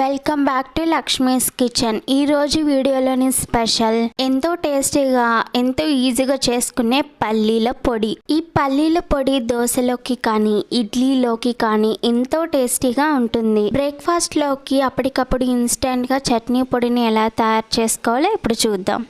Welcome back to Lakshmi's kitchen ఈరోజు వీడియోలోని special. ఎంతో టేస్టీగా ఎంతో ఈజీగా చేసుకునే పల్లీల పొడి. ఈ పల్లీల పొడి దోశలోకి కానీ ఇడ్లీలోకి కానీ ఎంతో టేస్టీగా ఉంటుంది. బ్రేక్ఫాస్ట్లోకి అప్పటికప్పుడు ఇన్స్టెంట్గా చట్నీ పొడిని ఎలా తయారు చేసుకోవాలో ఇప్పుడు చూద్దాం.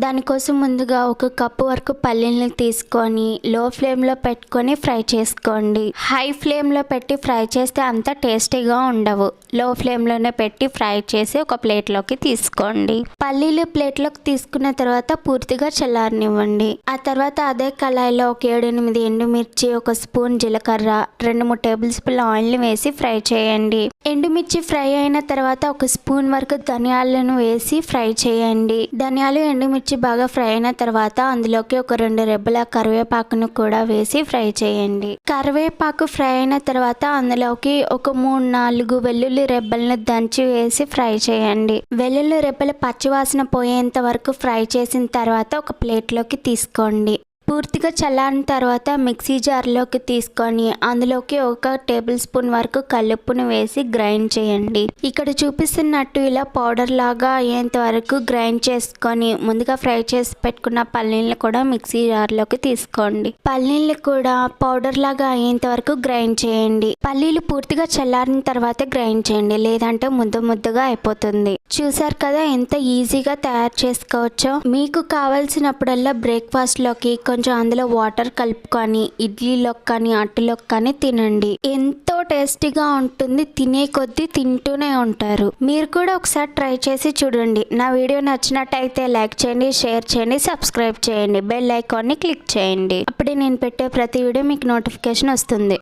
దానికోసం ముందుగా ఒక కప్పు వరకు పల్లీలను తీసుకొని లో ఫ్లేమ్లో పెట్టుకొని ఫ్రై చేసుకోండి. హై ఫ్లేమ్లో పెట్టి ఫ్రై చేస్తే అంత టేస్టీగా ఉండవు. లో ఫ్లేమ్లోనే పెట్టి ఫ్రై చేసి ఒక ప్లేట్లోకి తీసుకోండి. పల్లీలు ప్లేట్లోకి తీసుకున్న తర్వాత పూర్తిగా చల్లారనివ్వండి. ఆ తర్వాత అదే కళాయిలో ఒక ఏడు ఎనిమిది ఎండుమిర్చి ఒక స్పూన్ జీలకర్ర రెండు మూడు టేబుల్ స్పూన్ ఆయిల్ని వేసి ఫ్రై చేయండి. ఎండుమిర్చి ఫ్రై అయిన తర్వాత ఒక స్పూన్ వరకు ధనియాలను వేసి ఫ్రై చేయండి. ధనియాలు ఎండుమిర్చి బాగా ఫ్రై అయిన తర్వాత అందులోకి ఒక రెండు రెబ్బల కరివేపాకును కూడా వేసి ఫ్రై చేయండి. కరివేపాకు ఫ్రై అయిన తర్వాత అందులోకి ఒక మూడు నాలుగు వెల్లుల్లి రెబ్బలను దంచి వేసి ఫ్రై చేయండి. వెల్లుల్లి రెబ్బలు పచ్చివాసన పోయేంత వరకు ఫ్రై చేసిన తర్వాత ఒక ప్లేట్లోకి తీసుకోండి. పూర్తిగా చల్లారిన తర్వాత మిక్సీ జార్లోకి తీసుకొని అందులోకి ఒక టేబుల్ స్పూన్ వరకు కల్లుప్పును వేసి గ్రైండ్ చేయండి. ఇక్కడ చూపిస్తున్నట్టు ఇలా పౌడర్ లాగా అయ్యేంత వరకు గ్రైండ్ చేసుకొని ముందుగా ఫ్రై చేసి పెట్టుకున్న పల్లీలను కూడా మిక్సీ జార్లోకి తీసుకోండి. పల్లీలు కూడా పౌడర్ లాగా అయ్యేంత వరకు గ్రైండ్ చేయండి. పల్లీలు పూర్తిగా చల్లారిన తర్వాత గ్రైండ్ చేయండి. లేదంటే ముద్ద ముద్దగా అయిపోతుంది. చూసారు కదా ఎంత ఈజీగా తయారు చేసుకోవచ్చో? మీకు కావాల్సినప్పుడల్లా బ్రేక్ఫాస్ట్లోకి కొంచెం కొంచెం అందులో వాటర్ కలుపుకొని ఇడ్లీలోకి కానీ అట్టులోకి కానీ తినండి. ఎంతో టేస్టీగా ఉంటుంది తినే కొద్దీ తింటూనే ఉంటారు. మీరు కూడా ఒకసారి ట్రై చేసి చూడండి. నా వీడియో నచ్చినట్టయితే లైక్ చేయండి షేర్ చేయండి సబ్స్క్రైబ్ చేయండి. బెల్ ఐకాన్ని క్లిక్ చేయండి. అప్పుడే నేను పెట్టే ప్రతి వీడియో మీకు నోటిఫికేషన్ వస్తుంది.